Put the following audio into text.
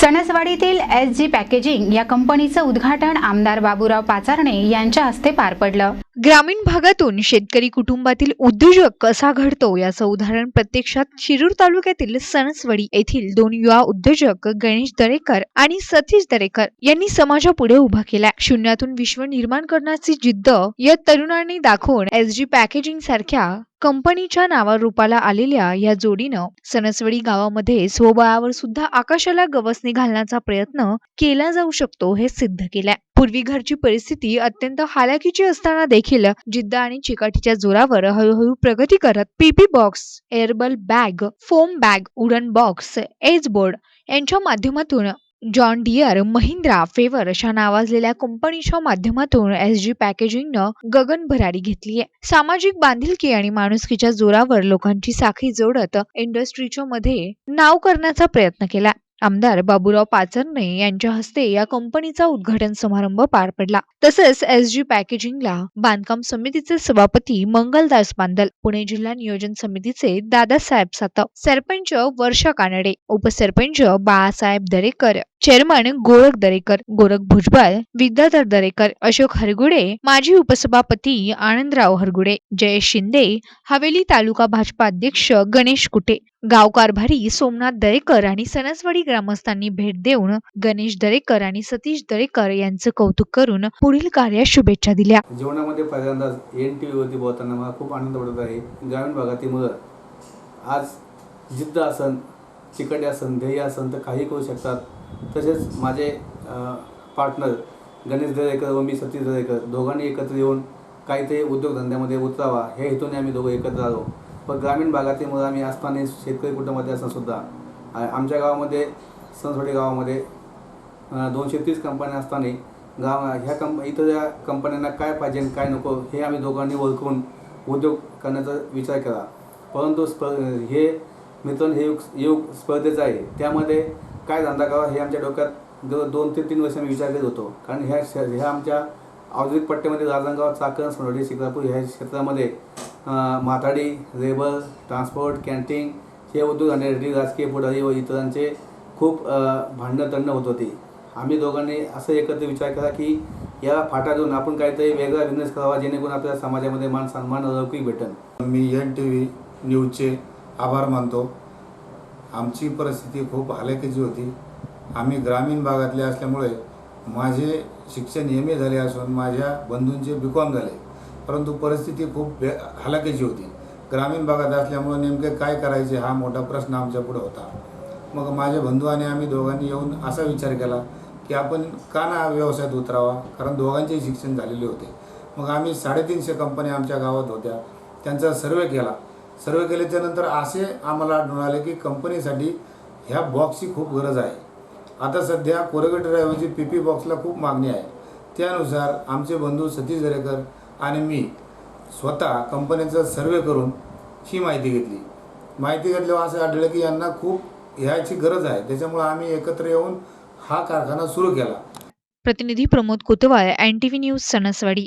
सणसवाडीतील S G packaging या कंपनीचं उद्घाटन आमदार बाबूराव पाचारणे यांच्या हस्ते पार पडलं. ग्रामीण भागातून शेतकरी कुटुंबातील उद्योजक कसा घडतो याचं उदाहरण प्रत्यक्षात शिरूर तालुक्यातील सणसवडी येथील दोन युवा उद्योजक गणेश दरेकर आणि सतीश दरेकर यांनी समाजापुढे उभा केला शून्यातून विश्व निर्माण करण्याची जिद्द या तरुणांनी दाखवून एस जी पॅकेजिंग सारख्या कंपनीच्या नावारूपाला आलेल्या या जोडीनं सणसवडी गावामध्ये स्वबळावर सुद्धा आकाशाला गवसणी घालण्याचा प्रयत्न केला जाऊ शकतो हे सिद्ध केलंय. पूर्वी घरची परिस्थिती अत्यंत हालाकीची असताना देखील जिद्द आणि चिकाटीच्या जोरावर हळूहळू प्रगती करत PP box air bubble bag foam bag उडन बॉक्स एज बोर्ड यांच्या माध्यमातून जॉन डियर महिंद्रा फेवर अशा नावाजलेल्या कंपनीच्या माध्यमातून एस जी पॅकेजिंगनं गगन भरारी घेतलीय सामाजिक बांधिलकी आणि माणुसकीच्या जोरावर लोकांची साखळी जोडत इंडस्ट्रीच्या मध्ये नाव करण्याचा प्रयत्न केला. आमदार बाबूराव पाचरणे यांच्या हस्ते या कंपनीचा उद्घाटन समारंभ पार पडला. तसेच एस जी पॅकेजिंगला बांधकाम समितीचे सभापती मंगलदास बांदल पुणे जिल्हा नियोजन समितीचे दादासाहेब सातव सरपंच वर्षा कानडे उपसरपंच बाळासाहेब दरेकर चेअरमन गोरख दरेकर गोरख भुजबळ विद्याधर दरेकर अशोक हरगुडे माजी उपसभापती आनंदराव हरगुडे जयेश शिंदे हवेली तालुका भाजपा अध्यक्ष गणेश कुटे गाव कारभारी सोमनाथ दरेकर आणि सणसवाडी ग्रामस्थांनी भेट देऊन गणेश दरेकर आणि सतीश दरेकर यांचं कौतुक करून पुढील कार्यास शुभेच्छा दिल्या. जीवनामध्ये पहिल्यांदाच एन टी व्हीवरती बोलताना मला खूप आनंद वाटत आहे. ग्रामीण भागातील मुलं आज जिद्द असन चिकटे असन ध्येय असन तर काही करू शकतात. तसेच माझे पार्टनर गणेश दरेकर व मी सतीश दरेकर दोघांनी एकत्र येऊन काहीतरी उद्योगधंद्यामध्ये उतरावा हे हेतूने आम्ही दोघं एकत्र आलो. पण ग्रामीण भागातील मुलं आम्ही असताना शेतकरी कुटुंबामध्ये असून सुद्धा. आमच्या गावामध्ये सणसोडी गावामध्ये दोनशे तीस कंपन्या असताना गाव ह्या कंप इतर या कंपन्यांना काय पाहिजे आणि काय नको हे आम्ही दोघांनी ओळखून उद्योग करण्याचा विचार केला. परंतु स्प हे मित्रांनो हे युग युग स्पर्धेचं आहे. त्यामध्ये काय धंदा करावा हे आमच्या डोक्यात दो दोन ते तीन वर्ष आम्ही विचार करत होतो. कारण ह्या श ह्या आमच्या औद्योगिक पट्ट्यामध्ये राजनगाव चाकण सोनोडी शिक्रापूर ह्या क्षेत्रामध्ये माथाडी रेबर ट्रान्सपोर्ट कॅन्टीन हे उद्योग धंद्यासाठी राजकीय पुढारी व इतरांचे खूप भांडणं तंडणं होत होती. आम्ही दोघांनी असं एकत्र विचार केला की या फाटा देऊन आपण काहीतरी वेगळा बिझनेस करावा जेणेकरून आपल्या समाजामध्ये मान सन्मान लौकिक भेटन. मी एन टी व्ही न्यूजचे आभार मानतो. आमची परिस्थिती खूप हलाखीची होती. आम्ही ग्रामीण भागातले असल्यामुळे माझे शिक्षण एम ए झाले असून माझ्या बंधूंचे बी. कॉम झाले. परंतु परिस्थिती खूप बे हलाखीची होती. ग्रामीण भागात असल्यामुळे नेमके काय करायचे हा मोठा प्रश्न आमच्यापुढे होता. मग माझे बंधू आणि आम्ही दोघांनी येऊन असा विचार केला की आपण का ना व्यवसायात उतरावा? कारण दोघांचेही शिक्षण झालेले होते. मग आम्ही साडेतीनशे कंपन्या आमच्या गावात होत्या. त्यांचा सर्वे केला. सर्वे केल्याच्यानंतर असे आम्हाला आढळून आले की कंपनीसाठी ह्या बॉक्सची खूप गरज आहे. आता सध्या कोरेगेटऐवजी पी पी बॉक्सला खूप मागणी आहे. त्यानुसार आमचे बंधू सतीश दरेकर आणि मी स्वतः कंपनीचा सर्वे करून ही माहिती घेतली. माहिती घेतल्यावर असं आढळलं की यांना खूप ह्याची गरज आहे. त्याच्यामुळे आम्ही एकत्र येऊन हा कारखाना सुरू केला. प्रतिनिधी Pramod Kotwal N T V news Sanaswadi.